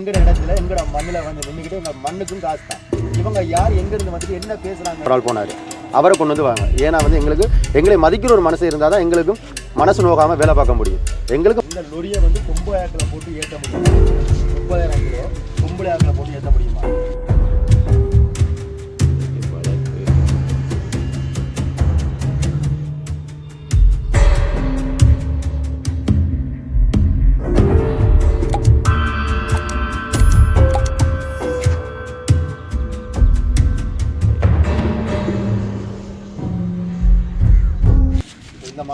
எங்கட இடத்துல எங்கட மண்ணில் வந்து நின்றுக்கிட்டு எங்க மண்ணுக்கும் காசு தான். இவங்க யார் எங்க இருந்து வந்துட்டு என்ன ஆள் போனாரு. அவரை கொண்டு வந்து வாங்க. ஏன்னா வந்து எங்களுக்கு எங்களை மதிக்கிற ஒரு மனசு இருந்தால் தான் எங்களுக்கும் மனசு நோகாம வேலை பார்க்க முடியும். எங்களுக்கு இந்த லொரியை வந்து கொம்புயாக்கில் போட்டு ஏற்ற முடியும்? முப்பதாயிரம் கிலோ கொம்புயாக்கில் போட்டு ஏற்ற முடியுமா?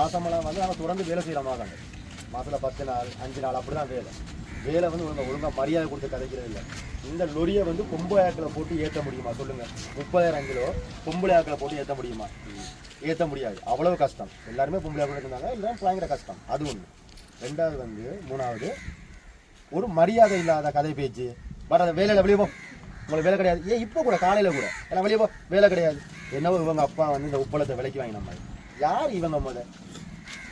மாதமெல்லாம் மாசமெல்லாம் வந்து நம்ம தொடர்ந்து வேலை செய்கிற மாதிரி மாதத்தில் பத்து நாள் அஞ்சு நாள் அப்படி தான் வேலை. வேலை வந்து ஒழுங்கா ஒழுங்காக மரியாதை கொடுத்து கதைக்கிறது இல்லை. இந்த லொரியை வந்து பொம்பளை ஆக்கில் போட்டு ஏற்ற முடியுமா? சொல்லுங்கள் முப்பதாயிரம் கிலோ பொம்பளை ஆக்கில் போட்டு ஏற்ற முடியுமா? ஏற்ற முடியாது. அவ்வளவு கஷ்டம். எல்லாருமே பொம்பளை ஆக்கில் இருந்தாங்க எல்லாம் பயங்கர கஷ்டம். அது ஒன்று ரெண்டாவது வந்து மூணாவது ஒரு மரியாதை இல்லாத கதை பேச்சு. பட் அந்த வேலையில் வெளியே போ. உங்களுக்கு வேலை கிடையாது. ஏன் இப்போ கூட காலையில் கூட. ஏன்னா வெளியே போ. வேலை கிடையாது. என்னவோ இவங்க அப்பா வந்து இந்த உப்பளத்தை விலைக்கு வாங்கின மாதிரி. யார் இவங்க முதல்ல?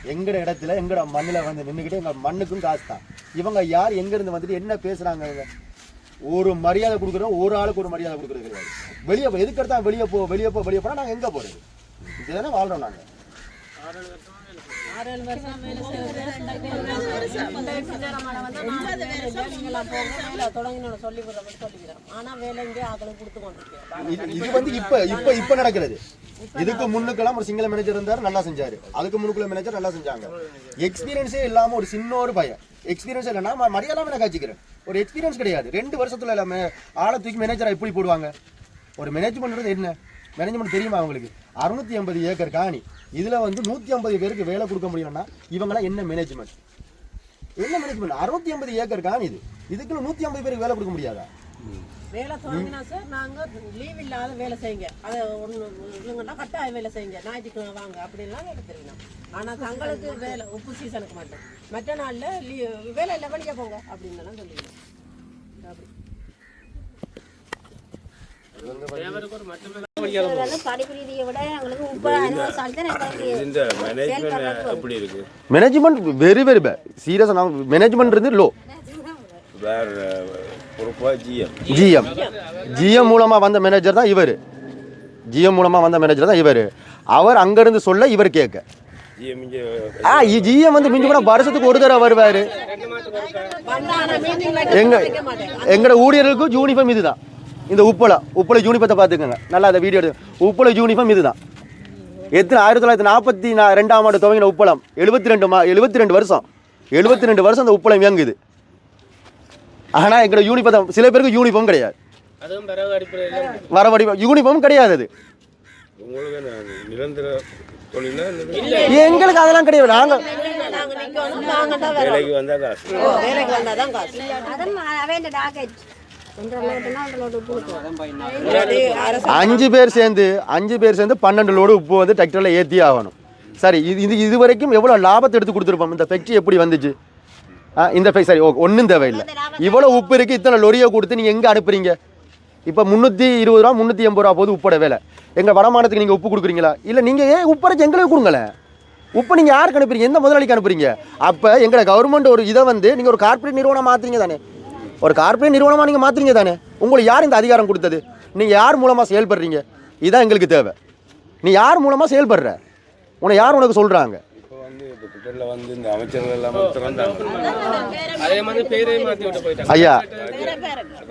எங்கட இடத்துல எங்கட மண்ணில் வந்து நின்றுக்கிட்டு எங்கள் மண்ணுக்கும் காசு தான். இவங்க யார் எங்கேருந்து வந்துட்டு என்ன பேசுகிறாங்க இவங்க ஒரு மரியாதை கொடுக்குறோம் ஒரு ஆளுக்கு ஒரு மரியாதை கொடுக்குறது கிடையாது. வெளியே போ எதுக்கு வெளியே போ வெளியே போ வெளியே போனால் நாங்கள் எங்கே போகிறது இதுதானே வாழ்கிறோம் நாங்கள் இது இது வந்து இப்ப இப்ப இப்ப நடக்கிறது. இதுக்கு முன்னுக்கெல்லாம் ஒரு சிங்கள மேனேஜர் இருந்தார் நல்லா செஞ்சாரு. அதுக்கு முன்னுக்குள்ள மேனேஜர் நல்லா செஞ்சாங்க. எக்ஸ்பீரியன்ஸே இல்லாம ஒரு சின்ன ஒரு பையன் எக்ஸ்பீரியன்ஸ் இல்லைன்னா ம- மரியாதை நான் காய்ச்சிக்கிறேன் ஒரு எக்ஸ்பீரியன்ஸ் கிடையாது. ரெண்டு வருஷத்துல எல்லாமே ஆளை தூக்கி மேனேஜரா எப்படி போடுவாங்க? ஒரு மேனேஜ்மெண்ட் என்ன? மேனேஜ்மெண்ட் தெரியுமா அவங்களுக்கு அறுநூத்தி ஐம்பது ஏக்கர் காணி. இதில் வந்து நூற்றி ஐம்பது பேருக்கு வேலை கொடுக்க முடியும்னா இவங்களாம் என்ன மேனேஜ்மெண்ட் என்ன மேனேஜ்மெண்ட் அறுநூத்தி ஐம்பது ஏக்கர் காணி இது. இதுக்குள்ள நூற்றி ஐம்பது பேருக்கு வேலை கொடுக்க முடியாதா? வேலை தொடங்கினா சார் நாங்க லீவ் இல்லாத வேலை செய்யுங்க. அதை ஒன்று இல்லைங்கன்னா கட்டாய வேலை செய்யுங்க. ஞாயிற்றுக்கிழமை வாங்க. அப்படின்லாம் வேலை தெரியும் ஆனா தங்களுக்கு வேலை உப்பு சீசனுக்கு மட்டும். மற்ற நாள்ல லீவ் வேலை இல்லை வெளியே போங்க. அப்படின்னு எல்லாம் சொல்லிடுவோம். அப்படி இதெல்லாம் படிப்பு ரீதியை விட எங்களுக்கு முப்பதாயிரம் வருஷம் தான் எங்களுக்கு இந்த மேனேஜ்மெண்ட் எப்படி இருக்கு? மேனேஜ்மெண்ட் வெரி வெரி பே சீரியஸாக நான் மேனேஜ்மெண்ட் இருந்து லோ வேற பொறுப்பா ஜிஎம் ஜிஎம் ஜிஎம் மூலமாக வந்த மேனேஜர் தான் இவர். ஜிஎம் மூலமாக வந்த மேனேஜர் தான் இவர். அவர் அங்கேருந்து சொல்ல இவர் கேட்க. ஆ ஜிஎம் வந்து மிஞ்சி போனால் வருஷத்துக்கு ஒரு தடவை வருவார். வந்தான மீட்டிங் எங்க எங்களோட ஊழியர்களுக்கும் யூனிஃபார்ம் இதுதான். இந்த உப்பளை உப்பளை யூனிஃபார்த்தை பார்த்துக்கோங்க. நல்லா அந்த வீடியோ எடுத்து. உப்பளை யூனிஃபார்ம் இதுதான். எத்தனை ஆயிரத்தி தொள்ளாயிரத்தி நாற்பத்தி நா ரெண்டாம் ஆண்டு துவங்கின உப்பளம்? எழுபத்தி ரெண்டு மா எழுபத்தி ரெண்டு வருஷம். எழுபத்தி ரெண்டு வருஷம் அந்த உப்பளம் இயங்குது. ஆனால் எங்களோட யூனிஃபார்ம் சில பேருக்கு யூனிஃபார்ம் கிடையாது. வர வடி யூனிஃபார்ம் கிடையாது அது. எங்களுக்கு அதெல்லாம் கிடையாது. நாங்கள் நாங்க நிக்கணும் நாங்க தான் வேலை வேலைக்கு வந்தா காசு. அஞ்சு பேர் சேர்ந்து அஞ்சு பேர் சேர்ந்து பன்னெண்டு லோடு உப்பு வந்து டிராக்டரில் ஏற்றி ஆகணும். சரி இது இது இது வரைக்கும் எவ்வளோ லாபத்தை எடுத்து கொடுத்துருப்போம்? இந்த ஃபேக்ட்ரி எப்படி வந்துச்சு? இந்த ஃபேக் சரி ஒன்றும் தேவையில்லை. இவ்வளோ உப்பு இருக்குது இத்தனை லொரியை கொடுத்து நீங்கள் எங்கே அனுப்புறீங்க? இப்போ முந்நூற்றி இருபது ரூபா முந்நூற்றி எண்பது ரூபா போது உப்போட விலை. எங்கள் வடமாநிலத்துக்கு நீங்கள் உப்பு கொடுக்குறீங்களா? இல்லை நீங்கள் ஏன் உப்பரைச்சு எங்களுக்கு கொடுங்களேன் உப்பு நீங்கள் யாருக்கு அனுப்புறீங்க? எந்த முதலாளிக்கு அனுப்புறீங்க? அப்போ எங்களை கவர்மெண்ட் ஒரு இதை வந்து நீங்கள் ஒரு கார்ப்பரேட் நிறுவனம் மாற்றுறீங்க தானே. ஒரு கார்ப்பரேட் நிறுவனமாக நீங்கள் மாற்றுறீங்க தானே? உங்களுக்கு யார் இந்த அதிகாரம் கொடுத்தது? நீங்கள் யார் மூலமாக செயல்படுறீங்க? இதுதான் எங்களுக்கு தேவை. நீ யார் மூலமாக செயல்படுற? உன்னை யார் உனக்கு சொல்கிறாங்க இப்போ வந்து இந்த அமைச்சர்கள் எல்லாமே திறந்தாங்க. அதே மாதிரி பேரையும் மாற்றி விட்டு போயிட்டாங்க. ஐயா.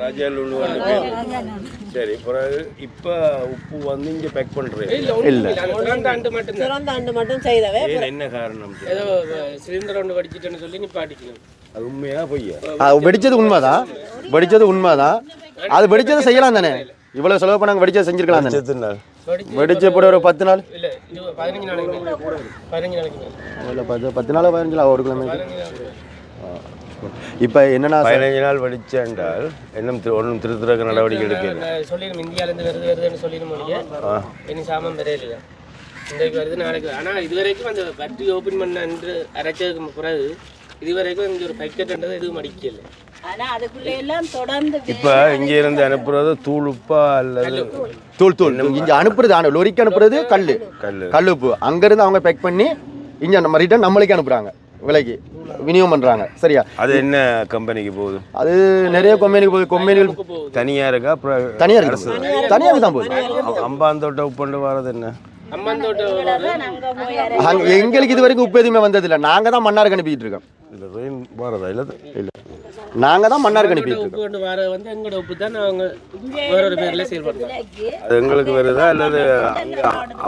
ராஜா லுலு வந்து பேர். சரி பிறகு இப்போ உப்பு வந்து இங்கே பேக் பண்ணுறேன் இல்ல திறந்த ஆண்டு மட்டும் செய்தவே என்ன காரணம்? ஏதோ சிலிண்டர் ஒன்று வடிச்சிட்டேன்னு சொல்லி நிப்பாட்டிக்கணும் அது உண்மையா பொய்யா? அது வெடிச்சது உண்மைதான் வெடிச்சது உண்மைதான் அது வெடிச்சது செய்யலாம் தானே? இவ்வளோ செலவு பண்ணாங்க வெடிச்சது செஞ்சிருக்கலாம் தானே? வடிச்சு வெடிச்ச போட ஒரு பத்து நாள்? பதினஞ்சு பத்து நாள் பதினஞ்சு நாள் ஒரு கிலோமீட்டர். இப்போ என்னன்னா பதினஞ்சு நாள் வடிச்சென்றால் இன்னும் திரு- ஒன்றும் திருத்துறக்க நடவடிக்கை எடுக்கல. நான் சொல்லிடும் இந்தியால இருந்து வருது வருதுன்னு சொல்லிட முடியும் ஆ. இனி சாமான் வரையிலையா இன்றைக்கு வருது நாளைக்கு வருது. ஆனா இது வரைக்கும் அந்த பட்டி ஓப்பன் பண்ண என்று அரைச்சதுக்கு பிறகு இது வரைக்கும் இங்க ஒரு பக்கெட்ன்றது எதுவும் அடிக்கல. ஆனா அதுக்குள்ள எல்லாம் தொடர்ந்து இப்போ இங்கே இருந்து அனுப்புறது அல்லது தூள். தூள் இங்கே அனுப்புறது ஆனால் லொரிக்கு அனுப்புறது கல் கல் கல் உப்பு அங்கேருந்து அவங்க பேக் பண்ணி இங்கே நம்ம ரிட்டர்ன் நம்மளுக்கு அனுப்புகிறாங்க விலைக்கு. விநியோகம் பண்ணுறாங்க சரியா? அது என்ன கம்பெனிக்கு போகுது? அது நிறைய கொம்பெனிக்கு போகுது. கொம்பெனிகள் தனியாக இருக்கா? அப்புறம் தனியாக இருக்கு தனியாக தான் போகுது. அம்பாந்தோட்டை உப்புண்டு வர்றது என்ன? எங்களுக்கு இது வரைக்கும் உப்பு எதுவுமே வந்ததில்லை. நாங்கள் தான் மன்னாருக்கு அனுப்பிட்டு இருக்கோம். இல்லை ரெயின் வரதா? இல்லை இல்லை. நாங்கள் தான் இருக்கோம் வர வந்து எங்களோட உப்பு தான் அவங்க வேற ஒரு பேர்ல செயல்படுறோம். அது எங்களுக்கு வருதா அல்லது அங்க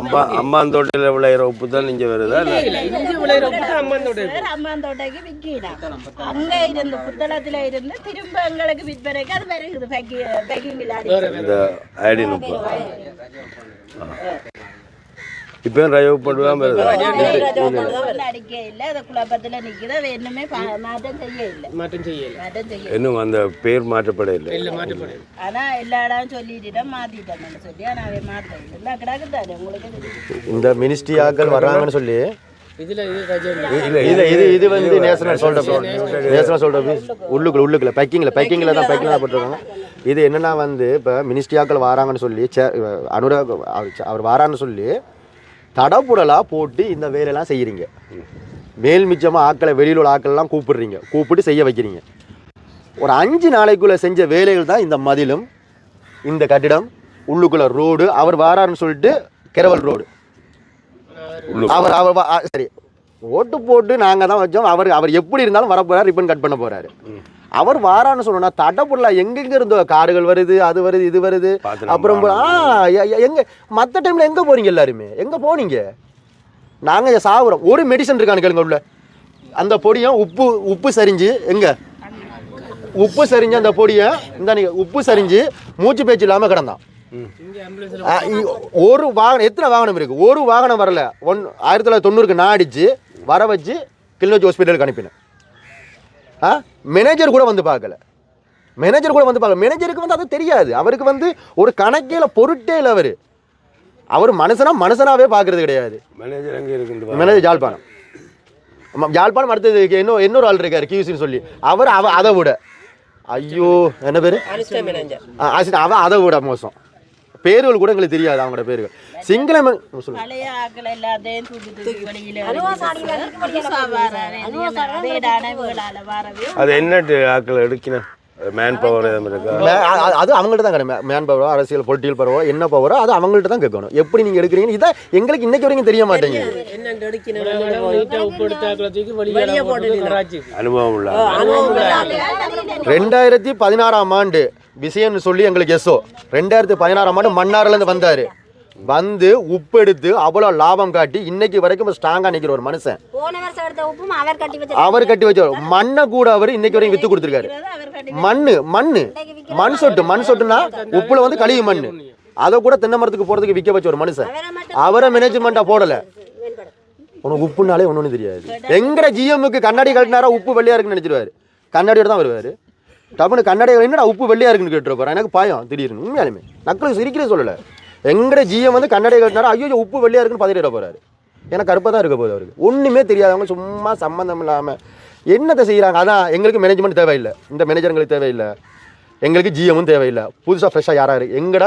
அம்பா அம்பாந்தோட்டையில் விளையிற உப்பு தான் இங்கே வருதா இல்லை இஞ்சி விளையிற உப்பு தான் அம்மந்தோட்டை உப்பு. அம்மாந்தோட்டைக்கு விற்கிடும் அங்க இருந்து புத்தளத்துல இருந்து திரும்ப எங்களுக்கு விற்பனைக்கு அது வருகுது பேக்கிங் இந்த ஐடின் உப்பு. இப்பயும் ரயவு பண்ணுவான் வருதா அடிக்க இல்ல அது குழப்பத்துல நிக்குது. அது என்னமே பா- மாற்றம் செய்ய இல்ல. மாற்றம் செய்யல மாற்றம் செய்ய இன்னும் அந்த பேர் மாற்றப்பட இல்லை. இந்த மினிஸ்ட்ரி ஆட்கள் வர்றாங்கன்னு சொல்லி இதுல இது வந்து நேஷனல் சோல்டர் நேஷனல் சோல்டர் உள்ளுக்குள்ள உள்ளுக்குள்ள பேக்கிங்கில் பேக்கிங்கில் தான் பேக்கிங் தான் போட்டிருக்காங்க இது என்னன்னா வந்து இப்போ மினிஸ்ட்ரி ஆட்கள் வராங்கன்னு சொல்லி சே அனுராக் அவர் அவர் வாரான்னு சொல்லி தடப்புடலாக போட்டு இந்த வேலையெல்லாம் செய்கிறீங்க மேல் மிச்சமாக ஆட்களை வெளியில் உள்ள ஆட்களெல்லாம் கூப்பிடுறீங்க. கூப்பிட்டு செய்ய வைக்கிறீங்க. ஒரு அஞ்சு நாளைக்குள்ளே செஞ்ச வேலைகள் தான் இந்த மதிலும் இந்த கட்டிடம் உள்ளுக்குள்ள ரோடு அவர் வாராருன்னு சொல்லிட்டு கெரவல் ரோடு. அவர் அவர் சரி. ஓட்டு போட்டு நாங்கள் தான் வச்சோம். அவர் அவர் எப்படி இருந்தாலும் வர போறாரு ரிப்பன் கட் பண்ண போறாரு. அவர் வாரான்னு சொல்லணும்னா தடப்புடல எங்கெங்க இருந்தோ கார்கள் வருது அது வருது இது வருது. அப்புறம் எங்க மற்ற டைம்ல எங்க போறீங்க எல்லாருமே? எங்க போனீங்க? நாங்க சாகுறோம் ஒரு மெடிசன் இருக்கான்னு கேளுங்க உள்ள. அந்த பொடியும் உப்பு உப்பு சரிஞ்சு எங்க? உப்பு சரிஞ்சு அந்த பொடியை இந்த உப்பு சரிஞ்சு மூச்சு பேச்சு இல்லாம கிடந்தான். ஒரு வாகனம் எத்தனை வாகனம் இருக்கு? ஒரு வாகனம் வரல. ஒன் ஆயிரத்தி தொள்ளாயிரத்தி தொண்ணூறுக்கு நான் அடிச்சு வர வச்சு கிளிநொச்சி ஹாஸ்பிட்டலுக்கு அனுப்பினேன். ஆ? மேனேஜர் கூட வந்து பார்க்கல. மேனேஜர் கூட வந்து பார்க்கல. மேனேஜருக்கு வந்து அது தெரியாது. அவருக்கு வந்து ஒரு கணக்கில் பொருட்டே இல்லை அவர். அவர் மனுஷனா மனுஷனாவே பார்க்கறது கிடையாது. மேனேஜர் எங்கே இருக்குன்னு மேனேஜர் யாழ்ப்பாணம் ஆமா, யாழ்ப்பாணம் அடுத்தது இன்னும் இன்னொரு ஆள் இருக்காரு கியூசின்னு சொல்லி. அவர் அவ அதை விட. ஐயோ என்ன பேர்? அவன் அதை விட மோசம். பேர்கள் கூட எங்களுக்கு தெரியாது அவங்களோட பேர்கள். சிங்கள மே- சொல்லுங்க. பழைய ஆக்கள் எல்லாத்தையும் தூக்கி தூக்கி வெளியில புதுசா வாரவே வீடான வீடால வாரவே அது என்ன ஆக்கள் எடுக்கணும் மேன் பவர் அது அவங்கள்ட்ட தான் கிடையாது. மேன் பவரோ அரசியல் பொலிட்டிக்கல் பவரோ என்ன பவரோ அது அவங்கள்ட்ட தான் கேட்கணும். எப்படி நீங்கள் எடுக்கிறீங்க இதை எங்களுக்கு இன்னைக்கு வரைக்கும் தெரிய மாட்டேங்குது. அனுபவம் இல்லாத ரெண்டாயிரத்தி பதினாறாம் ஆண்டு விஷயம்னு சொல்லி எங்களுக்கு எஸ்ஓ. ரெண்டாயிரத்தி பதினாறாம் ஆண்டு மன்னார்லேருந்து வந்தார். வந்து உப்பு எடுத்து அவ்வளோ லாபம் காட்டி இன்னைக்கு வரைக்கும் ஸ்ட்ராங்காக நிற்கிற ஒரு மனுஷன். போன வருஷம் எடுத்த உப்பும் அவர் கட்டி வச்சு அவர் கட்டி வச்ச மண்ணை கூட அவர் இன்னைக்கு வரைக்கும் வித்து கொடுத்துருக்காரு. மண்ணு மண்ணு. மண் சொட்டு மண் சொட்டுனா உப்புல வந்து கழிவு மண்ணு. அதை கூட தென்னை மரத்துக்கு போறதுக்கு விற்க வச்ச ஒரு மனுஷன். அவரை மட்டும் அவரை மேனேஜ்மெண்ட்டா போடல. உனக்கு உப்புனாலே ஒன்றும் தெரியாது. எங்கட ஜிஎம்முக்கு கண்ணாடி கட்டினாரா உப்பு வெள்ளையா இருக்குன்னு நினைச்சிருவாரு. கண்ணாடியோட தான் வருவாரு. டப்புனு கண்ணாடி என்னடா உப்பு வெள்ளையா இருக்குன்னு கேட்டு போறேன் எனக்கு பயம் திடீர்னு. உண்மையாலுமே. நக்கல் சிரிக்கிறே சொல்லல. எங்கட ஜிஎம் வந்து கண்ணாடி கட்டினாரு? ஐயோ உப்பு வெள்ளையாக இருக்குன்னு பதறிட போறாரு. ஏன்னா கருப்பாக தான் இருக்க போகுது அவருக்கு. ஒன்றுமே தெரியாதவங்க சும்மா சம்மந்தம் இல்லாமல் என்னத்தை செய்கிறாங்க அதான் எங்களுக்கு மேனேஜ்மெண்ட் தேவையில்லை. இந்த மேனேஜருங்களுக்கு தேவையில்லை. எங்களுக்கு ஜிஎம்மும் தேவையில்லை. புதுசாக ஃப்ரெஷ்ஷாக யாரா இருக்கு எங்கட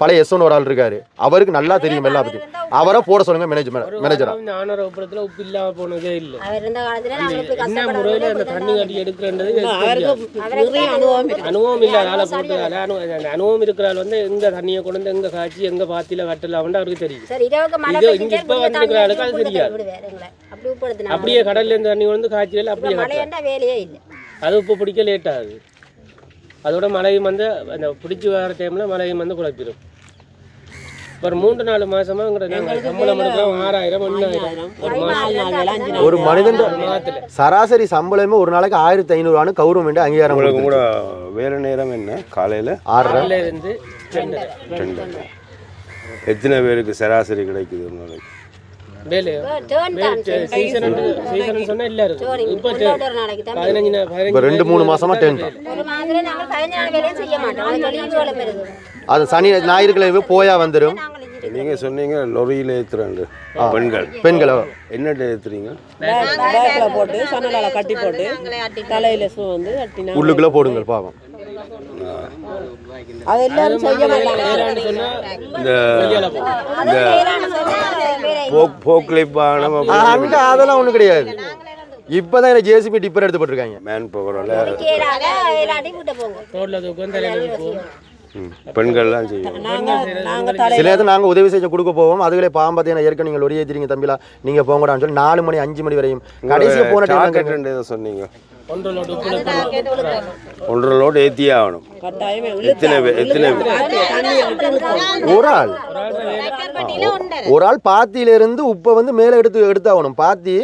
பழைய எஸ்ஒன் ஒரு ஆள் இருக்காரு. அவருக்கு நல்லா தெரியும் எல்லா பற்றி அவரை போட சொல்லுங்க மேனேஜ்மெண்ட் மேனேஜரா இந்த ஆனர் உப்புறத்துல உப்பு இல்லாம போனதே இல்ல. என்ன முறையில அந்த தண்ணி கட்டி. நிறைய அனுபவம் இருக்கு. அனுபவம் இல்லாத ஆளை போட்டதால அனுபவம் இருக்கிற ஆள் வந்து எங்க தண்ணியை கொண்டு வந்து எங்க காய்ச்சி எங்க பாத்தியில கட்டலாம்னு அவருக்கு தெரியும். இது இங்க இப்ப வந்திருக்கிற ஆளுக்கு அது தெரியாது. அப்படியே கடல்ல இருந்து தண்ணி கொண்டு காய்ச்சல அப்படியே அது உப்பு பிடிக்க லேட் ஆகுது. அதோட மழையும் வந்து அந்த பிடிச்சி வர டைம்ல மழையும் வந்து குழப்பிடும் ஒரு மூன்று நாலு மாசமா எங்கிட்ட சம்பளம் எடுக்கிறோம் ஆறாயிரம் ஒரு வேலை மனிதன் சராசரி சம்பளமே ஒரு நாளைக்கு ஆயிரத்தி ஐநூறுவான்னு கௌரவம் அங்கீகாரம் கூட. வேறு நேரம் என்ன? காலையில்? ஆறரை. காலையில இருந்து எத்தனை பேருக்கு சராசரி கிடைக்குது ஒரு நாளைக்கு? வேலை டேர்ன் தான் சீசன் சீசன் சொன்னா இல்ல இருக்கு இப்போ ஒரு நாளைக்கு தான் பதினஞ்சு நாள் இப்போ பதினஞ்சு ரெண்டு மூணு மாசமா தான் மாட்டோம். அது சனி ஞாயிற்றுக்கிழமை போயா வந்துடும் நாங்கள் நீங்கள் சொன்னீங்க லொரியில் ஏற்றுறாண்டு பெண்கள். பெண்களோ? என்னட்டு ஏற்றுறீங்க பேக்ல போட்டு சன்னலால கட்டி போட்டு தலையில சு வந்து உள்ளுக்குள்ள போடுங்கள் பாவம். அது எல்லாரும் செய்ய மாட்டாங்க. அதெல்லாம் ஒண்ணும் கிடையாது. இப்பதான் எனக்கு ஜேசிபி டிப்பர் எடுத்து போட்டிருக்காங்க. மேன் பெண்கள்லாம் செய்யும். சில நேரத்தில் நாங்கள் உதவி செய்ய கொடுக்க போவோம். அதுகளே பாவம் பார்த்தீங்கன்னா ஏற்கனவே நீங்கள் ஒரே ஏற்றிங்க தம்பிலா நீங்கள் போங்கடான்னு சொல்லி நாலு மணி அஞ்சு மணி வரையும் கடைசியாக போன சொன்னீங்க. ஒன்றரை லோடு ஒன்றரை ஏற்றியே ஆகணும். கட்டாயமே எத்தனை பேர்? எத்தனை. ஒரு ஆள் ஒரு ஆள். பாத்தியிலிருந்து உப்பை வந்து மேலே எடுத்து எடுத்தாகணும். பாத்தி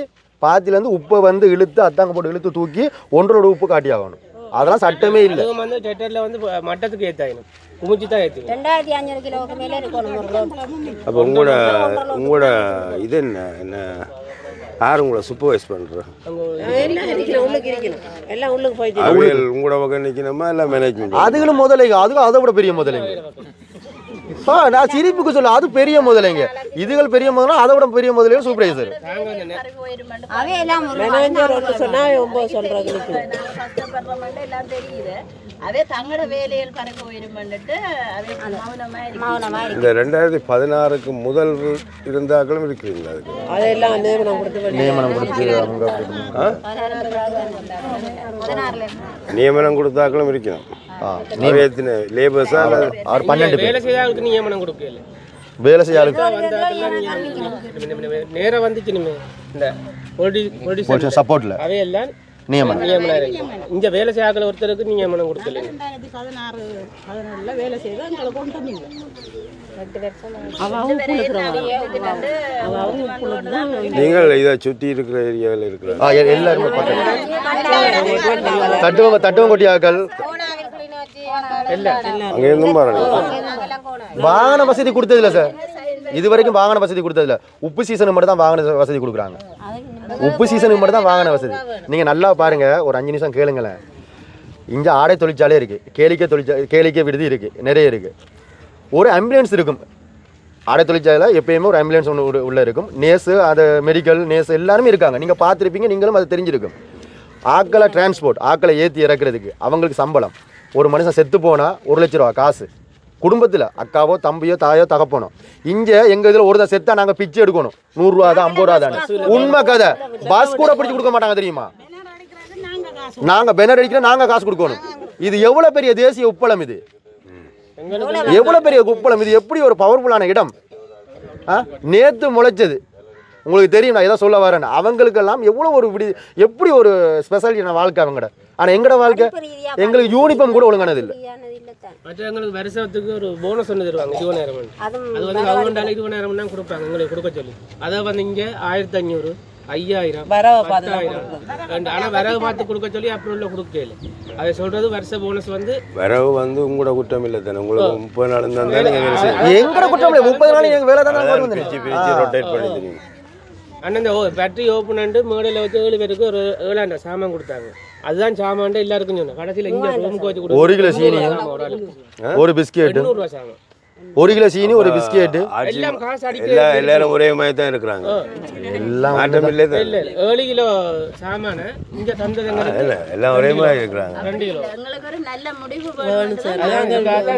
பாத்தியிலேருந்து உப்பை வந்து இழுத்து அத்தாங்க போட்டு இழுத்து தூக்கி ஒன்றரோட உப்பு காட்டி ஆகணும். அதெல்லாம் சட்டமே இல்லை. வந்து டெட்டரில் வந்து மட்டத்துக்கு ஏற்றாயினும் குமிச்சு தான் ஏற்றுவோம் ரெண்டாயிரத்தி அஞ்சூறு கிலோவுக்கு மேலே இருக்கணும் ஒரு லோட் அப்போ உங்களோட உங்களோட இது என்ன என்ன? யார் உங்களை சூப்பர்வைஸ் பண்ணுற எல்லாம் இருக்கணும் உள்ளுக்கு இருக்கணும் எல்லாம் உள்ளுக்கு போயிட்டு அவியல் உங்களோட பக்கம் நிற்கணுமா இல்லை மேனேஜ்மெண்ட் அதுகளும் முதலைங்க. அதுவும் அதை விட பெரிய முதலைங்க. ஆ நான் சிரிப்புக்கு சொல்ல அது பெரிய முதலைங்க. இதுகள் பெரிய முதல்ல அதை விட பெரிய முதலைங்க சூப்பர்வைசர் சொன்னா இந்த ரெண்டாயிரத்தி பதினாறுக்கு முதல் இருந்தாக்களும் இருக்கிறீங்களா அதுக்கு? அதெல்லாம் நியமனம் கொடுத்து நியமனம் கொடுத்து அவங்க ஆ? பதினாறுல நியமனம் கொடுத்தாக்களும் இருக்கணும் லேபர்ஸா அவர் பன்னெண்டு பேர். நியமனம் கொடுக்கல. வேலை செய்ய நேரம் இந்த சப்போர்ட்ல. அவையெல்லாம் நியமனம். நியமனம் இருக்கு. இங்க வேலை செய்யாத ஒருத்தருக்கு நியமனம் கொடுக்கல. ரெண்டாயிரத்தி பதினாறு பதினேழுல வேலை செய்து எங்களை கொண்டு வந்தீங்க. அவங்க நீங்கள் இதை சுற்றி இருக்கிற ஏரியாவில் இருக்கிற எல்லாருமே. தட்டுவங்க தட்டுவங்க கொட்டியாக்கள். அங்கேருந்தும் கோணம் வாகன வசதி கொடுத்ததில்ல சார் இது வரைக்கும் வாகன வசதி கொடுத்ததில்ல. உப்பு சீசனுக்கு மட்டும் தான் வாகன வசதி கொடுக்குறாங்க. உப்பு சீசனுக்கு மட்டும் தான் வாகன வசதி. நீங்கள் நல்லா பாருங்கள் ஒரு அஞ்சு நிமிஷம் கேளுங்களேன். இங்கே ஆடை தொழிற்சாலே இருக்குது கேளிக்கை தொழிற்சா கேளிக்கை விடுதி இருக்குது நிறைய இருக்குது ஒரு ஆம்புலன்ஸ் இருக்கும். ஆடை தொழிற்சாலையில் எப்பயுமே ஒரு ஆம்புலன்ஸ் ஒன்று உள்ளே இருக்கும். நேஸு அது மெடிக்கல் நேஸ் எல்லாருமே இருக்காங்க. நீங்கள் பார்த்துருப்பீங்க நீங்களும் அது தெரிஞ்சிருக்கும். ஆக்களை டிரான்ஸ்போர்ட் ஆக்களை ஏற்றி இறக்குறதுக்கு அவங்களுக்கு சம்பளம். ஒரு மனுஷன் செத்து போனால் ஒரு லட்ச ரூபா காசு. குடும்பத்தில் அக்காவோ தம்பியோ தாயோ தகப்பனோ. இங்கே எங்கள் இதில் ஒருத்தன் செத்தா நாங்கள் பிச்சை எடுக்கணும். நூறுரூவா தான் ஐம்பது ரூபா தானே உண்மை கதை. பஸ் கூட பிடிச்சி கொடுக்க மாட்டாங்க தெரியுமா? நாங்கள் பெனர் அடிக்கிறோம் நாங்கள் காசு கொடுக்கணும். இது எவ்வளோ பெரிய தேசிய உப்பளம் இது? எவ்வளோ பெரிய உப்பளம் இது? எப்படி ஒரு பவர்ஃபுல்லான இடம்? ஆ? நேற்று முளைச்சது. உங்களுக்கு தெரியும் நான் எதை சொல்ல வரேன் அவங்களுக்கெல்லாம் எவ்வளோ ஒரு விடி எப்படி ஒரு ஸ்பெஷாலிட்டியான வாழ்க்கை அவங்கட? ஆனால் எங்கட வாழ்க்கை எங்களுக்கு யூனிஃபார்ம் கூட ஒழுங்கானது இல்லை மற்றவங்களுக்கு வருஷத்துக்கு ஒரு போனஸ் ஒன்று தருவாங்க இருபதாயிரம் அதுவும் அது வந்து கவர்மெண்டால இருபதாயிரம் தான் கொடுப்பாங்க எங்களுக்கு கொடுக்க சொல்லி. அதை வந்து இங்கே ஆயிரத்தி அஞ்சூறு ஐயாயிரம் வரவை பத்தாயிரம். ரெண்டு ஆனால் வரவு பார்த்து கொடுக்க சொல்லி அப்ரூவலில் கொடுக்கல. அதை சொல்றது வருஷ போனஸ் வந்து வரவு வந்து உங்களோட குற்றம் இல்லை தானே உங்களுக்கு முப்பது நாள் இருந்தால் தான் செய்யணும் எங்கட குற்றம் இல்லை முப்பது நாள் எங்கள் வேலை தான் பிரிச்சு பிரிச்சு ரொட்டேட் பண்ணி அண்ணன் இந்த ஓ பேட்டரி ஓப்பன் பண்ணிட்டு மேடையில் வச்சு ஏழு பேருக்கு ஒரு ஏழாண்ட சாமான் கொடுத்தாங்க. அதுதான் சாமான் எல்லாருக்கும் சொன்னேன். கடைசியில் இங்கே ரூமுக்கு வச்சு கொடுத்து ஒரு கிலோ சீனியும் ஒரு ஆளுக்கு. ஒரு சாமான். கிலோ சீனி ஒரு பிஸ்கெட்டு. ஆட்சி எல்லாம் காசு அடிக்க எல்லா எல்லாரும் ஒரே மாதிரி தான் இருக்கிறாங்க. எல்லாம் மாற்றம் இல்லை தான் இல்லை ஏழு கிலோ சாமான இங்கே தந்ததுங்களுக்கு இல்லை எல்லாம் ஒரே மாதிரி இருக்கிறாங்க. ரெண்டு கிலோ. எங்களுக்கு ஒரு நல்ல முடிவு வேணும் சார்.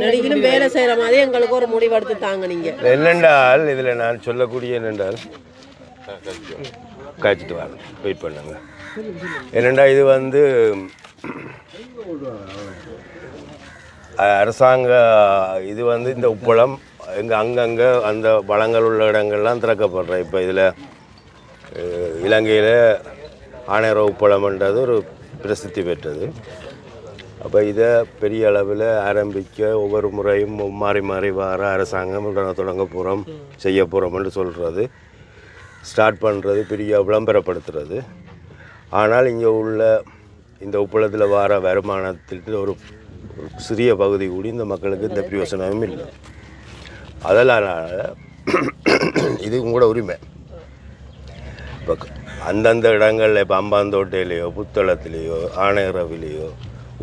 நடிகனும் வேலை செய்யற மாதிரி எங்களுக்கு ஒரு முடிவு எடுத்து தாங்க நீங்க என்னென்றால் இதில் நான் சொல்லக்கூடிய என்னென்றால் காய்ச்சிட்டு வரேன் வெயிட் பண்ணுங்க. என்னெண்டா இது வந்து அரசாங்க இது வந்து இந்த உப்பளம் எங்கே அங்கங்கே அந்த வளங்கள் உள்ள இடங்கள்லாம் திறக்கப்படுற இப்போ இதில் இலங்கையில் ஆணையர உப்பளம்ன்றது ஒரு பிரசித்தி பெற்றது. அப்போ இதை பெரிய அளவில் ஆரம்பிக்க ஒவ்வொரு முறையும் மாறி மாறி வர அரசாங்கம் தொடங்க போகிறோம் செய்ய போகிறோம்னு சொல்கிறது ஸ்டார்ட் பண்ணுறது பெரிய விளம்பரப்படுத்துறது. ஆனால் இங்கே உள்ள இந்த உப்பளத்தில் வர வருமானத்திற்கு ஒரு சிறிய பகுதி கூடி இந்த மக்களுக்கு இந்த பிரயோசனமும் இல்லை. அதனால் இது உங்களோட உரிமை. இப்போ அந்தந்த இடங்களில் இப்போ அம்பாந்தோட்டையிலையோ புத்தளத்திலேயோ ஆணையரவிலேயோ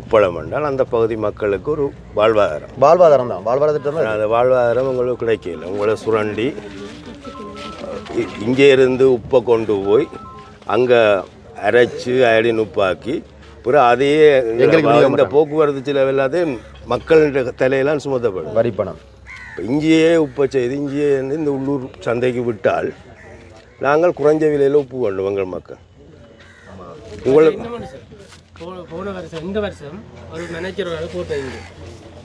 உப்பளம் என்றால் அந்த பகுதி மக்களுக்கு ஒரு வாழ்வாதாரம். வாழ்வாதாரம் தான். வாழ்வாதார திட்டம் தான் அந்த வாழ்வாதாரம் உங்களுக்கு கிடைக்கல. உங்களை சுரண்டி இ- இங்கே இருந்து உப்பை கொண்டு போய் அங்கே அரைச்சு அயடின் உப்பாக்கி பிறகு அதையே இந்த போக்குவரத்து செலவு எல்லாத்தையும் மக்களின் தலையெல்லாம் சுமத்தப்படும். வரி பணம் இப்போ இங்கேயே உப்பை செய்து இங்கேயே வந்து இந்த உள்ளூர் சந்தைக்கு விட்டால் நாங்கள் குறைஞ்ச விலையில் உப்பு வேண்டும் எங்கள் மக்கள். உங்களுக்கு போன வருஷம் இந்த வருஷம் ஒரு மேனேஜர் ஒரு ஆள் போட்டு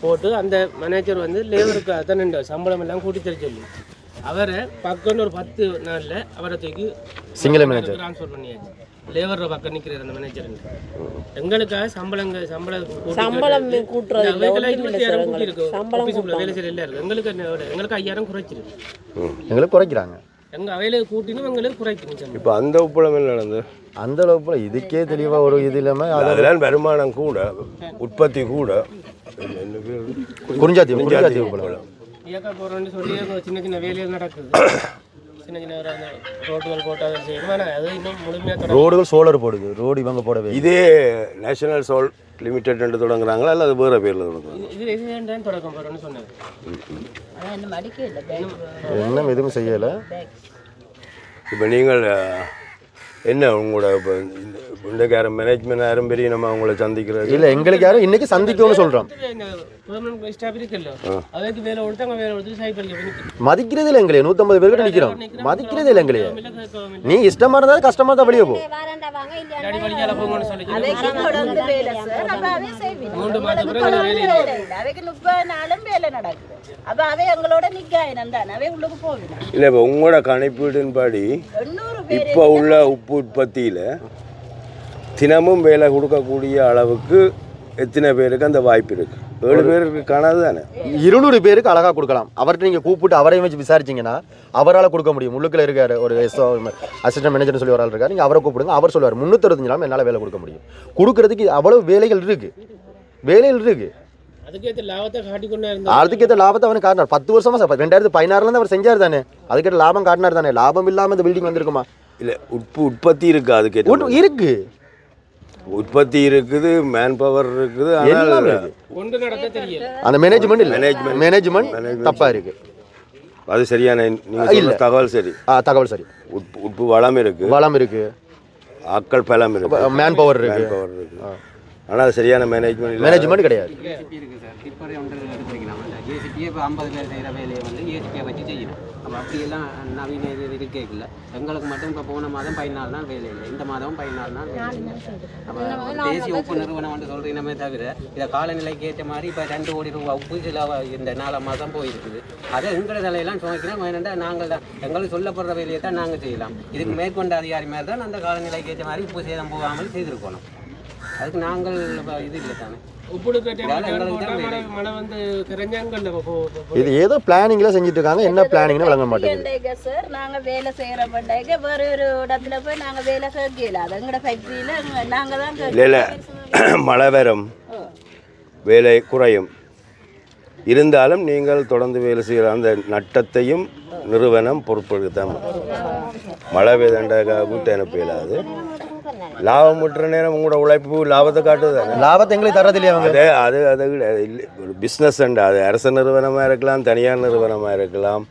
போட்டு அந்த மேனேஜர் வந்து லேபருக்கு அத்தனை சம்பளம் எல்லாம் கூட்டி தர சொல்லி. அவரை பக்கம்னு ஒரு பத்து நாள்ல அவரை தூக்கி சிங்கள manager. ட்ரான்ஸ்ஃபர் பண்ணியாச்சு. லேபர் பக்கம் நிற்கிறார் அந்த மேனேஜர் எங்களுக்காக சம்பளங்க சம்பளம் சம்பளம் கேட்டு- கூட்டுறது இருபத்தாயிரம் கூட்டி இருக்கு சம்பளம் ஆஃபீஸுக்குள்ள வேலை செய்யற எல்லாம் இருக்கு எங்களுக்கு எங்களுக்கு ஐயாயிரம் குறைச்சிருக்கு எங்களுக்கு குறைக்கிறாங்க. எங்க அவையில கூட்டினும் எங்களுக்கு குறைக்கணும் இப்போ அந்த உப்பளம் என்ன நடந்தது? அந்த அளவுக்கு இதுக்கே தெளிவாக ஒரு இது இல்லாமல் அதெல்லாம் வருமானம் கூட உற்பத்தி கூட? குறிஞ்சாத்தி குறிஞ்சாத்தி உப்பளம். இயக்க போகிறோன்னு சொல்லி சின்ன சின்ன வேலைகள் நடக்குது சின்ன சின்ன ஒரு அந்த ரோட்டுகள் போட்டால் செய்யணும் ஆனால் அது இன்னும் முழுமையாக தொடங்க ரோடுகள் சோலர் போடுது ரோடு இவங்க போடவே இல்லை. இதே நேஷனல் சோல் லிமிடெட் என்று தொடங்குறாங்களா அல்லது வேறு பேரில் தொடங்குறாங்க இது தொடக்கம் சொன்னாங்க இன்னும் இல்லை எதுவும் செய்யலை இப்போ நீங்கள் என்ன உங்களோட இப்போ இந்த யாரும் மேனேஜ்மெண்ட் யாரும் பெரிய நம்ம அவங்கள சந்திக்கிறது? இல்லை எங்களுக்கு யாரும் இன்னைக்கு சந்திக்கணும்னு சொல்கிறோம் மதிக்கிறது இல்லை எங்களே நூற்றம்பது பேர்கிட்ட நிற்கிறோம் மதிக்கிறது இல்லை எங்களே நீ இஷ்டமா இருந்தாலும் கஷ்டமா தான் வெளியே போ. இல்லை இப்போ உங்களோட கணிப்பீடின்படி இப்போ உள்ள உப்பு உற்பத்தியில் தினமும் வேலை கொடுக்கக்கூடிய அளவுக்கு எத்தனை பேருக்கு அந்த வாய்ப்பு இருக்கு? ஏழு பேருக்கு காணாது தானே? இருநூறு பேருக்கு அழகா கொடுக்கலாம். அவர்கிட்ட நீங்க கூப்பிட்டு அவரையும் வச்சு விசாரிச்சீங்கன்னா அவரால் கொடுக்க முடியும். உள்ளுக்குள்ள இருக்காரு ஒரு அசிஸ்டன்ட் மேனேஜர் சொல்லி ஒரு ஆள் இருக்காரு. நீங்க அவரை கூப்பிடுங்க அவர் சொல்லுவார். முந்நூற்றறுபத்தஞ்சு நாள் என்னால் வேலை கொடுக்க முடியும். கொடுக்கறதுக்கு அவ்வளவு வேலைகள் இருக்கு. வேலைகள் இருக்கு. அதுக்கேற்ற லாபத்தை அவனுக்கு காட்டினார். பத்து வருஷமா சார் ரெண்டாயிரத்து பதினாறுல அவர் செஞ்சார் தானே? அதுக்கேற்ற லாபம் காட்டினார் தானே? லாபம் இல்லாம இந்த பில்டிங் வந்திருக்குமா? இல்லை உப்பு உற்பத்தி இருக்கு அதுக்கு இருக்கு. உற்பத்தி இருக்குது மேன் பவர் இருக்குது. ஆனால் அந்த மேனேஜ்மெண்ட் இல்லை. மேனேஜ்மெண்ட் தப்பா இருக்கு. அது சரியான நீங்கள் தகவல் சரி. ஆ, தகவல் சரி. உப்பு உப்பு வளம் இருக்கு. வளம் இருக்கு. ஆட்கள் பலம் இருக்கு. மேன் பவர் இருக்கு. பவர் இருக்கு. ஆனால் அது சரியான மேனேஜ்மெண்ட் இல்லை. மேனேஜ்மெண்ட் கிடையாது. ஏசிபி இருக்கு சார். டிப்பர் ஒன்று எடுத்துக்கலாம் ஏசிபியை இப்போ ஐம்பது பேர் செய்கிற வேலையை வந்து ஏசிபியை வச்சு செய்யணும். அப்போ அப்படியெல்லாம் நவீன இது இருக்கல எங்களுக்கு மட்டும் இப்போ போன மாதம் பதினாலு நாள் வேலை இல்லை. இந்த மாதம் பதினாலு நாள் வேலை இல்லை. அப்போ தேசிய உப்பு நிறுவனம் வந்து சொல்கிறீனமே தவிர இதை காலநிலைக்கு ஏற்ற மாதிரி இப்போ ரெண்டு கோடி ரூபாய் உப்பு சில இந்த நாலு மாதம் போயிருக்குது. அதை எங்களை தலையெல்லாம் சுமைக்கிறோம் வேணுண்டா நாங்கள் தான். எங்களுக்கு சொல்லப்படுற வேலையை தான் நாங்கள் செய்யலாம். இதுக்கு மேற்கொண்ட அதிகாரி மாதிரி தான் அந்த காலநிலைக்கு ஏற்ற மாதிரி உப்பு சேதம் போகாமல் செய்திருக்கணும். அதுக்கு நாங்கள் இது இல்லை தானே. இது ஏதோ பிளானிங்ல செஞ்சுட்டு இருக்காங்க என்ன பிளானிங்னு விளங்க மாட்டேங்குது. பண்டைங்க சார் நாங்க வேலை செய்யற பண்டைங்க வேற ஒரு இடத்துல போய் நாங்க வேலை கேட்கல அது எங்கட ஃபேக்டரியில நாங்க தான் இல்லை இல்லை. மழை வரும். வேலை குறையும். இருந்தாலும் நீங்கள் தொடர்ந்து வேலை செய்கிற அந்த நட்டத்தையும் நிறுவனம் பொறுப்பெடுத்தான் மழை வேதண்டாக வீட்டை அனுப்ப இயலாது. லாபம் விட்டுற நேரம் உங்களோட உழைப்பு லாபத்தை காட்டுது லாபத்தை எங்களுக்கு தரது இல்லையா அவங்க? அது அது இல்லை. ஒரு பிஸ்னஸ் அது அரசு நிறுவனமாக இருக்கலாம் தனியார் நிறுவனமாக இருக்கலாம்.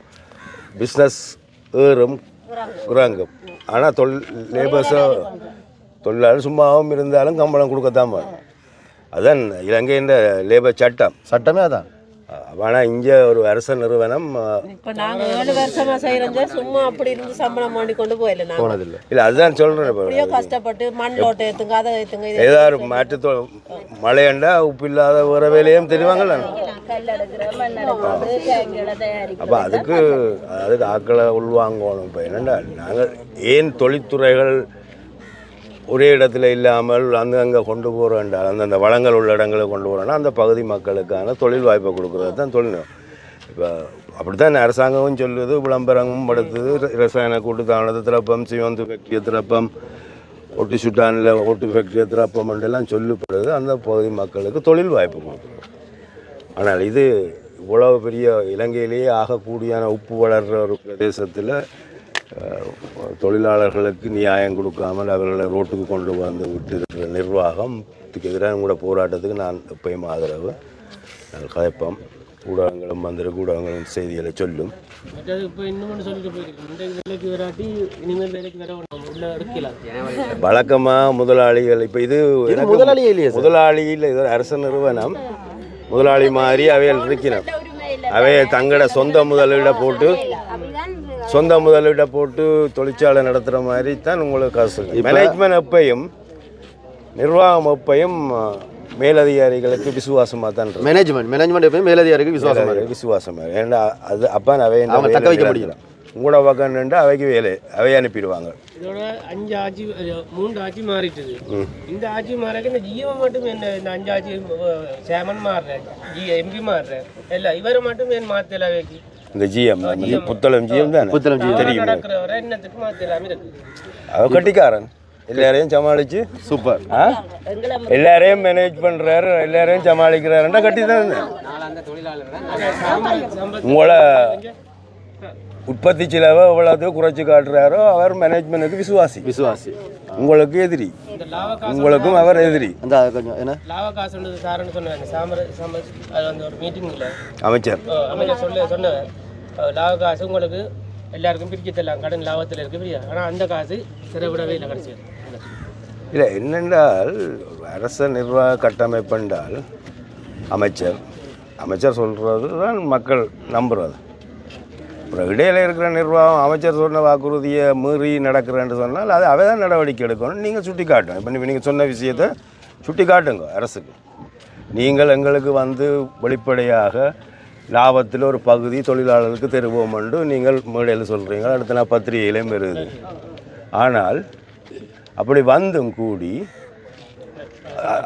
பிஸ்னஸ் ஏறும் குறாங்கும் ஆனால் தொழில் லேபர்ஸோ தொழிலாளர் சும்மாவும் இருந்தாலும் சம்பளம் கொடுக்கத்தான். அதான் இலங்கையின் லேபர் சட்டம். சட்டமே அதான். ஆனால் இங்கே ஒரு அரசு நிறுவனம் இப்ப நாங்க ஏழு வருஷமா செய்யறோம் சும்மா அப்படி இருந்து சம்பளம் பண்ணி கொண்டு போயில நாங்க. போனதில்லை. இல்லை அதுதான் சொல்கிறேன் இப்போ. கஷ்டப்பட்டு மண் அதை இதை ஏதாவது மாற்று மழையண்டா உப்பு இல்லாத வேறு வேலையும் தெரிவாங்கல்ல? அப்போ அதுக்கு அதுக்கு ஆக்களை உள்வாங்கணும் இப்போ. என்னென்னா நாங்கள் ஏன் தொழில்துறைகள் ஒரே இடத்துல இல்லாமல் அங்கங்கே கொண்டு போகிறோம் அந்தந்த வளங்கள் உள்ள இடங்களில் கொண்டு போகிறோன்னா அந்த பகுதி மக்களுக்கான தொழில் வாய்ப்பை கொடுக்குறது தான் தொழில். இப்போ அப்படித்தான் அரசாங்கமும் சொல்லுது விளம்பரமும் படுத்துது ரசாயன ரசாயன தானது திறப்பம் சிவந்து ஃபேக்ட்ரி திறப்பம் ஒட்டி சுட்டானில் ஒட்டு ஃபேக்ட்ரி திறப்பம் எல்லாம் சொல்லப்படுது அந்த பகுதி மக்களுக்கு தொழில் வாய்ப்பு கொடுக்குது ஆனால் இது இவ்வளவு பெரிய இலங்கையிலேயே ஆகக்கூடியான உப்பு வளர்கிற ஒரு பிரதேசத்தில் தொழிலாளர்களுக்கு நியாயம் கொடுக்காமல் அவர்களை ரோட்டுக்கு கொண்டு வந்து விட்டு நிர்வாகம் எதிரான கூட போராட்டத்துக்கு நான் எப்பயும் ஆதரவு. நாங்கள் கதைப்போம் ஊடகங்களும் வந்திருக்கு. ஊடகங்களும் செய்திகளை சொல்லும். வழக்கமாக முதலாளிகள் இப்போ இது சார். முதலாளியில் இது அரசு நிறுவனம். முதலாளி மாதிரி அவைகள் இருக்கணும் அவைய தங்களோட சொந்த முதலீடை போட்டு சொந்த முதலீடை போட்டு தொழிற்சாலை நடத்துகிற மாதிரி தான் உங்களுக்கு காசு மேனேஜ்மெண்ட் எப்பயும் நிர்வாகம் எப்பயும் மேலதிகாரிகளுக்கு விசுவாசமாக தான் இருக்கும். மேனேஜ்மெண்ட் மேனேஜ்மெண்ட் எப்பயும் மேலதிகாரிக்கு விசுவாசம் இருக்கு விசுவாசம் ஏன்னா அது அப்பா அவை அவங்க தக்க வைக்க முடியல. உங்களோட பக்கம் நின்று அவைக்கு வேலை அவை அனுப்பிடுவாங்க. இதோட அஞ்சு ஆட்சி மூன்று ஆட்சி மாறிட்டுது. இந்த ஆட்சி மாறக்க இந்த ஜியோ மட்டும் என்ன இந்த அஞ்சு ஆட்சி சேமன் மாறுறேன் ஜி எம்பி மாறுறேன் இல்லை இவரை மட்டும் ஏன் மாத்தல வைக்கி இந்த ஜிஎம் புத்தளம் ஜிஎம் தானே? புத்தளம் ஜி தெரியும். அவ கட்டிக்காரன். எல்லாரையும் சமாளிச்சு. சூப்பர். ஆ? எல்லாரையும் மேனேஜ் பண்றாரு எல்லாரையும் சமாளிக்கிறாருன்னா கட்டி தான் உங்களை உற்பத்தி செலவை எவ்வளவு குறைச்சி காட்டுறாரோ அவர் மேனேஜ்மெண்ட்டுக்கு விசுவாசி. விசுவாசி. உங்களுக்கு எதிரி. உங்களுக்கும் அவர் எதிரி. அந்த கொஞ்சம் என்ன? லாவ காசுன்றது சாருன்னு சொன்னாங்க சாமர சாம அது வந்து ஒரு மீட்டிங்கில் அமைச்சர். அமைச்சர் சொல்ல சொன்னவர். லாப காசு உங்களுக்கு எல்லாருக்கும் பிரிக்க தரலாம் கடன் லாபத்தில் இருக்கு பிரியா? ஆனால் அந்த காசு செலவிடவே இல்லை கடைசியில் இல்லை என்னென்றால் அரச நிர்வாக கட்டமைப்பு என்றால் அமைச்சர். அமைச்சர் சொல்கிறது தான் மக்கள் நம்புறது. அப்புறம் இடையில இருக்கிற நிர்வாகம் அமைச்சர் சொன்ன வாக்குறுதியை மீறி நடக்கிறேன்னு சொன்னால் அது அவை தான் நடவடிக்கை எடுக்கணும் நீங்கள் சுட்டி காட்டணும் இப்போ நீங்கள் சொன்ன விஷயத்தை சுட்டி காட்டுங்க அரசுக்கு. நீங்கள் எங்களுக்கு வந்து வெளிப்படையாக லாபத்தில் ஒரு பகுதி தொழிலாளர்களுக்கு தருவோம் என்று நீங்கள் மேடையில் சொல்கிறீங்க அடுத்த நாள் பத்திரிகையிலையும் வருது. ஆனால் அப்படி வந்தும் கூடி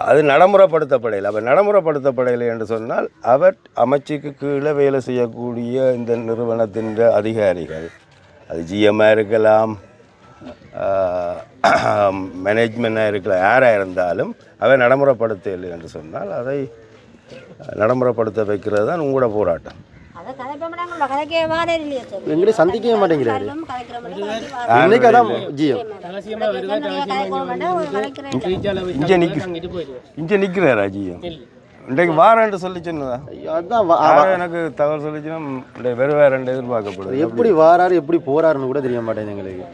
அது நடைமுறைப்படுத்தப்படையில் அப்போ நடைமுறைப்படுத்தப்படையில் என்று சொன்னால் அவர் அமைச்சுக்கு கீழே வேலை செய்யக்கூடிய இந்த நிறுவனத்தின் அதிகாரிகள் அது ஜிஎம்மாக இருக்கலாம் மேனேஜ்மெண்ட்டாக இருக்கலாம் யாராக இருந்தாலும் அவை நடைமுறைப்படுத்தவில்லை என்று சொன்னால் அதை நடைமுறைப்படுத்த வைக்கிறது தான் உங்களோட போராட்டம். எங்களையும் சந்திக்கவே மாட்டேங்கிறாரு. இன்னைக்கு அதான் ரீச்சால இங்கே போயிடுவேன் இங்கே நிற்கிறாரா ஜிஎம் இன்றைக்கு வாரேன்ட்டு சொல்லி சொன்னதா அதான் எனக்கு தகவல் சொல்லிச்சுன்னா வெறும் ரெண்டு எதிர்பார்க்கப்படுது. எப்படி வாராரு எப்படி போறாருன்னு கூட தெரிய மாட்டேங்குது எங்களுக்கு.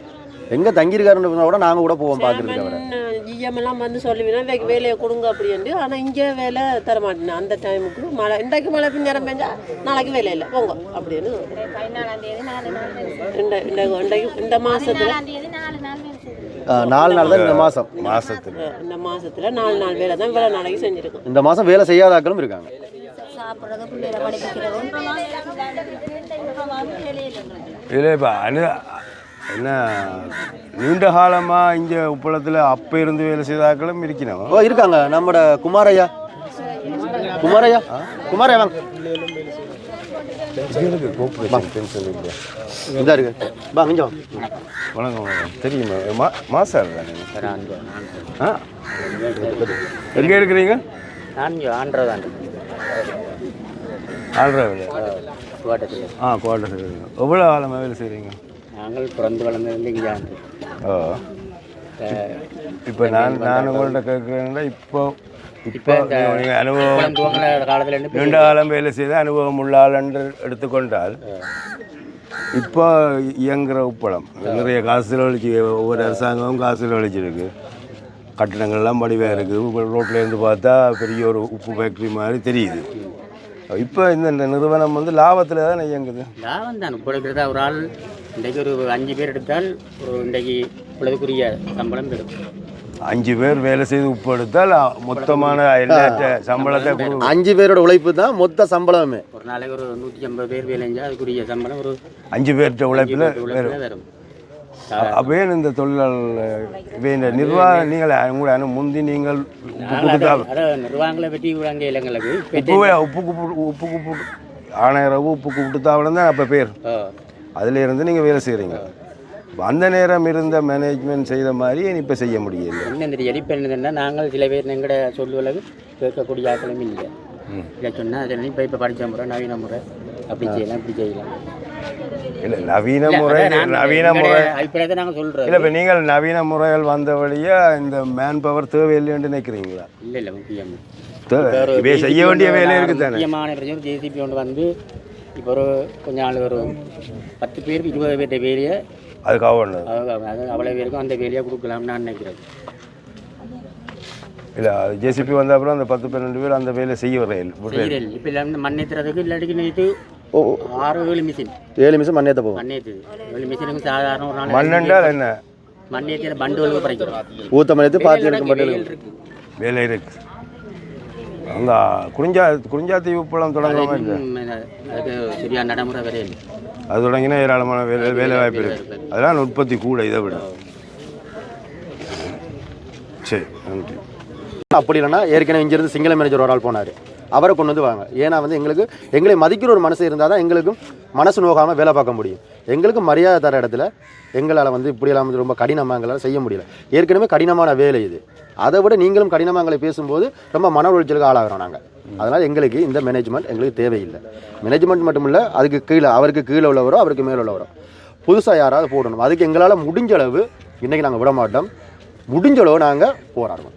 எங்க தங்கியிருக்காருன்னு கூட நாங்க கூட போவோம் பாக்குறதுக்கு அவரை. ஜிஎம் எல்லாம் வந்து சொல்லுவீங்கன்னா வேக வேலையை கொடுங்க அப்படின்ட்டு. ஆனால் இங்கே வேலை தர மாட்டேன். அந்த டைமுக்கு மழை இன்றைக்கு மழை பின்னேரம் பெஞ்சா நாளைக்கு வேலை இல்லை. போங்க அப்படின்னு. வேலை இந்த இன்றைக்கு தேதி நாலு நாள் வேலை தான் இந்த மாசம். மாசத்துல. இந்த மாசத்துல நாலு நாள் வேலை தான் இவ்வளோ நாளைக்கு செஞ்சிருக்கோம். இந்த மாசம் வேலை செய்யாதாக்களும் இருக்காங்க. இப்போ அனு என்ன? நீண்ட காலமாக இங்கே உப்பளத்தில் அப்போ இருந்து வேலை செய்தாக்களும் இருக்கணும் ஓ இருக்காங்க. நம்மட குமாரையா குமாரையா குமாரையா வாங்க. இந்த இருக்கு. வா இங்க வாங்க வணக்கம் வணக்கம். தெரியுமா? மா மாசார் தானே? ஆ? எங்கே இருக்கிறீங்க? நான் ஆல்ரா வேலை தோட்டத்தில் ஆ குவார்டர் எவ்வளோ காலமாக வேலை செய்கிறீங்க நாங்கள் பிறந்து வளர்ந்தது இங்கே ஓ. இப்போ நான் நான் உங்கள்கிட்ட கேட்குறேன்னா இப்போ இப்போ அனுபவம் நீண்ட காலம் வேலை செய்த அனுபவம் உள்ள ஆள் என்று எடுத்துக்கொண்டால் இப்போ இயங்குகிற உப்பளம் நிறைய காசு செலவழிச்சு ஒவ்வொரு அரசாங்கமும் காசு செலவழிச்சிருக்கு கட்டடங்கள்லாம் வடிவாக இருக்குது ரோட்டில் இருந்து பார்த்தா பெரிய ஒரு உப்பு ஃபேக்ட்ரி மாதிரி தெரியுது. இப்போ இந்த நிறுவனம் வந்து லாபத்தில் தான் இயங்குது? லாபம் தான். இப்போ ஒரு ஆள் இன்றைக்கு ஒரு அஞ்சு பேர் எடுத்தால் ஒரு இன்றைக்கு பொழுதுக்குரிய சம்பளம் பெறும் அஞ்சு பேர் வேலை செய்து உப்பு எடுத்தால் மொத்தமான எல்லா சம்பளத்தை கொடு- அஞ்சு பேரோட உழைப்பு தான் மொத்த சம்பளமே. ஒரு நாளைக்கு ஒரு நூற்றி ஐம்பது பேர் வேலை செஞ்சால் அதுக்குரிய சம்பளம் ஒரு அஞ்சு பேர்கிட்ட உழைப்பில் வரும். அப்பயே இந்த தொழிலாளர் நிர்வாகம் நீங்கள் உங்களை முந்தி நீங்கள் நிர்வாகங்களை பற்றி அங்கே இல்லைங்களுக்கு உப்பு உப்பு கூப்பிட்டு உப்பு கூப்பிட்டு ஆணையரவு உப்பு கூப்பிட்டு தான் அப்போ பேர். அதில் இருந்து நீங்கள் வேலை செய்கிறீங்க அந்த நேரம் இருந்த மேனேஜ்மெண்ட் செய்த மாதிரி இப்போ செய்ய முடியல. இன்னும் இப்போ என்னதுன்னா நாங்கள் சில பேர் எங்கட சொல்லுவளவு கேட்கக்கூடிய ஆட்களும் இல்லை. இதை சொன்னால் அதை இப்போ இப்போ படித்த முறை நவீன முறை அப்படி செய்யலாம் இப்படி செய்யலாம். இல்லை நவீன முறை நவீன முறை. அபிப்பிராயத்தை நாங்கள் சொல்கிறோம் இல்லை இப்போ நீங்கள் நவீன முறைகள் வந்த வழியாக இந்த மேன் பவர் தேவையில்லைன்னு நினைக்கிறீங்களா? இல்லை இல்லை முக்கியம். செய்ய வேண்டிய வேலை இருக்குது தானே முக்கியமான பிரச்சனை ஜேசிபி ஒன்று வந்து இப்போ ஒரு கொஞ்ச நாள் ஒரு பத்து பேருக்கு இருபது பேர்ட்ட வேலையை அதுக்காக ஒன்று அது அவ்வளோ பேருக்கும் அந்த வேலையை கொடுக்கலாம்னு நான் நினைக்கிறேன். இல்லை ஜேசிபி வந்த அப்புறம் அந்த பத்து பன்னெண்டு பேர் அந்த வேலை செய்ய வரையில் இப்போ இல்லாமல் மண் ஏற்றுறதுக்கு இல்லாட்டிக்கு நேற்று ஓ ஆறு ஏழு மிஷின் ஏழு நிமிஷம் மண்ணேத்த போவோம். மண் ஏற்றுது ஏழு மிஷினுக்கு சாதாரண ஒரு நாள் மண்ணென்றால் என்ன? மண் ஏற்றின பண்டு ஒழுங்கு பறிக்கிறோம். ஊத்த மணித்து பார்த்து எடுக்க இருக்கு வேலை இருக்கு. அங்கே குறிஞ்சா குறிஞ்சாத்தி உப்பளம் தொடங்குற மாதிரி அதுக்கு சரியான நடைமுறை வேலையே இல்லை அது தொடங்கினா ஏராளமான வேலை வேலை வாய்ப்பு இருக்கு. அதெல்லாம் உற்பத்தி கூட இதை விட. சரி நன்றி. அப்படி இல்லைன்னா ஏற்கனவே இங்கிருந்து சிங்கள மேனேஜர் ஒரு ஆள் போனார். அவரை கொண்டு வந்து வாங்க. ஏன்னா வந்து எங்களுக்கு எங்களை மதிக்கிற ஒரு மனசு இருந்தால் தான் எங்களுக்கும் மனசு நோகாமல் வேலை பார்க்க முடியும். எங்களுக்கு மரியாதை தர இடத்துல எங்களால் வந்து இப்படியெல்லாம் வந்து ரொம்ப கடினமாக எங்களால் செய்ய முடியல. ஏற்கனவே கடினமான வேலை இது. அதை விட நீங்களும் கடினமாக எங்களை பேசும்போது ரொம்ப மன உளைச்சலுக்கு ஆளாகிறோம் நாங்கள் அதனால் எங்களுக்கு இந்த மேனேஜ்மெண்ட் எங்களுக்கு தேவையில்லை. மேனேஜ்மெண்ட் மட்டும் இல்லை அதுக்கு கீழே அவருக்கு கீழே உள்ளவரோ அவருக்கு மேலே உள்ளவரோ. புதுசாக யாராவது போடணும். அதுக்கு எங்களால் முடிஞ்ச அளவு இன்றைக்கி நாங்கள் விட மாட்டோம். முடிஞ்ச அளவு நாங்கள் போராடுவோம்.